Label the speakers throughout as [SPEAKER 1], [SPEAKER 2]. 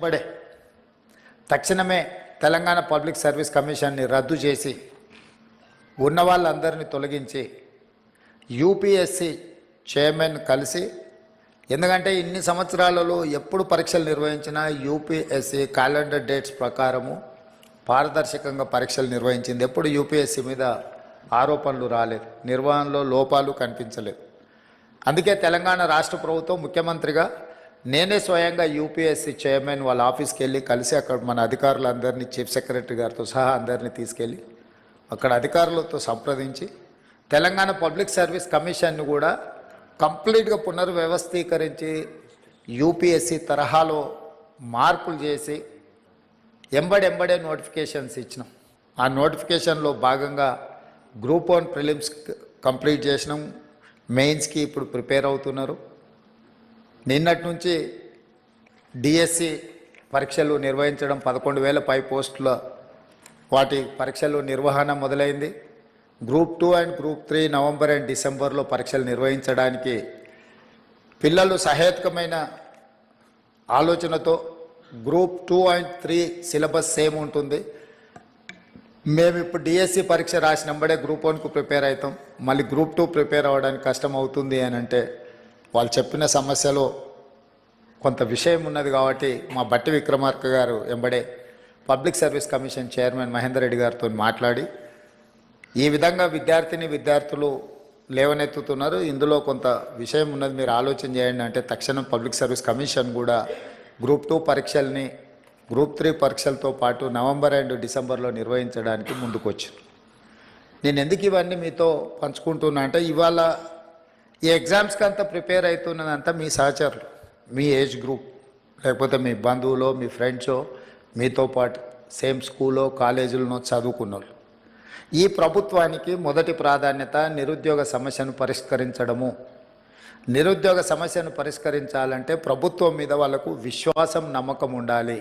[SPEAKER 1] బడే. తక్షణమే Telangana public service కమిషన్ని రద్దు చేసి ఉన్న వాళ్ళందరినీ తొలగించి యూపీఎస్సి చైర్మన్ కలిసి ఎందుకంటే ఇన్ని సంవత్సరాలలో ఎప్పుడు పరీక్షలు నిర్వహించినా యూపీఎస్సి క్యాలెండర్ డేట్స్ ప్రకారము పారదర్శకంగా పరీక్షలు నిర్వహించింది. ఎప్పుడు యూపీఎస్సి మీద ఆరోపణలు రాలేదు. నిర్వహణలో లోపాలు కనిపించలేదు. అందుకే తెలంగాణ రాష్ట్ర ప్రభుత్వం ముఖ్యమంత్రిగా నేనే స్వయంగా యూపీఎస్సీ చైర్మన్ వాళ్ళ ఆఫీస్కి వెళ్ళి కలిసి అక్కడ మన అధికారులందరినీ చీఫ్ సెక్రటరీ గారితో సహా అందరినీ తీసుకెళ్ళి అక్కడ అధికారులతో సంప్రదించి తెలంగాణ పబ్లిక్ సర్వీస్ కమిషన్ను కూడా కంప్లీట్గా పునర్వ్యవస్థీకరించి యూపీఎస్సీ తరహాలో మార్పులు చేసి ఎంబడెంబడే నోటిఫికేషన్స్ ఇచ్చినాం. ఆ నోటిఫికేషన్లో భాగంగా గ్రూప్ వన్ ప్రిలిమ్స్ కంప్లీట్ చేసినాం. మెయిన్స్కి ఇప్పుడు ప్రిపేర్ అవుతున్నారు. నిన్నటి నుంచి డిఎస్సి పరీక్షలు నిర్వహించడం పదకొండు వేల పై పోస్టుల వాటి పరీక్షలు నిర్వహణ మొదలైంది. Group two and group three November and డిసెంబర్లో పరీక్షలు నిర్వహించడానికి పిల్లలు సహేతుకమైన ఆలోచనతో group two and three syllabus same ఉంటుంది. మేము ఇప్పుడు డిఎస్సి పరీక్ష రాసినంబడే గ్రూప్ వన్కు ప్రిపేర్ అవుతాం. మళ్ళీ గ్రూప్ టూ ప్రిపేర్ అవ్వడానికి కష్టం అవుతుంది అని అంటే వాళ్ళు చెప్పిన సమస్యలో కొంత విషయం ఉన్నది కాబట్టి మా బట్టి విక్రమార్క గారు ఎంబడే public service commission chairman Mahender Reddy గారితో మాట్లాడి ఈ విధంగా విద్యార్థిని విద్యార్థులు లేవనెత్తుతున్నారు. ఇందులో కొంత విషయం ఉన్నది మీరు ఆలోచన చేయండి అంటే తక్షణం పబ్లిక్ సర్వీస్ కమిషన్ కూడా గ్రూప్ టూ పరీక్షల్ని గ్రూప్ త్రీ పరీక్షలతో పాటు నవంబర్ అండ్ డిసెంబర్లో నిర్వహించడానికి ముందుకొచ్చింది నేను ఎందుకు ఇవన్నీ మీతో పంచుకుంటున్నా అంటే ఇవాళ ఈ ఎగ్జామ్స్కి అంతా ప్రిపేర్ అవుతున్నదంతా మీ సహచరులు మీ ఏజ్ గ్రూప్ లేకపోతే మీ బంధువులో మీ ఫ్రెండ్సో మీతో పాటు సేమ్ స్కూలో కాలేజీలోనో చదువుకున్న వాళ్ళు ఈ ప్రభుత్వానికి మొదటి ప్రాధాన్యత నిరుద్యోగ సమస్యను పరిష్కరించడము. నిరుద్యోగ సమస్యను పరిష్కరించాలంటే ప్రభుత్వం మీద వాళ్ళకు విశ్వాసం నమ్మకం ఉండాలి.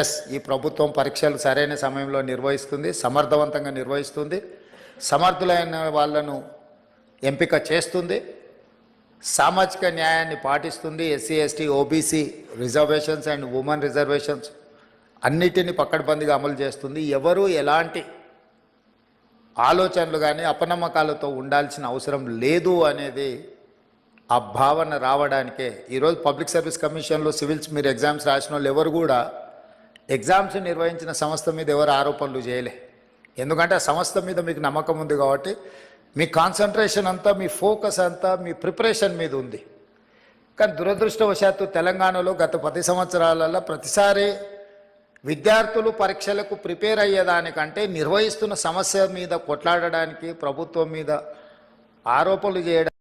[SPEAKER 1] ఎస్ ఈ ప్రభుత్వం పరీక్షలు సరైన సమయంలో నిర్వహిస్తుంది సమర్థవంతంగా నిర్వహిస్తుంది సమర్థులైన వాళ్ళను ఎంపిక చేస్తుంది. సామాజిక న్యాయాన్ని పాటిస్తుంది SC ST OBC reservations and women reservations. అన్నిటిని పక్కడబందిగా అమలు చేస్తుంది. ఎవరు ఎలాంటి ఆలోచనలు కానీ అపనమ్మకాలతో ఉండాల్సిన అవసరం లేదు అనేది ఆ భావన రావడానికే ఈరోజు పబ్లిక్ సర్వీస్ కమిషన్లో సివిల్స్ మీరు ఎగ్జామ్స్ రాసిన వాళ్ళు ఎవరు కూడా ఎగ్జామ్స్ నిర్వహించిన సంస్థ మీద ఎవరు ఆరోపణలు చేయలే. ఎందుకంటే ఆ సంస్థ మీద మీకు నమ్మకం ఉంది కాబట్టి మీ కాన్సన్ట్రేషన్ అంతా మీ ఫోకస్ అంతా మీ ప్రిపరేషన్ మీద ఉంది. కానీ దురదృష్టవశాత్తు తెలంగాణలో గత పది సంవత్సరాలలో ప్రతిసారి విద్యార్థులు పరీక్షలకు ప్రిపేర్ అయ్యేదానికంటే నిర్వహిస్తున్న సమస్య మీద కొట్లాడడానికి ప్రభుత్వం మీద ఆరోపణలు చేయడానికి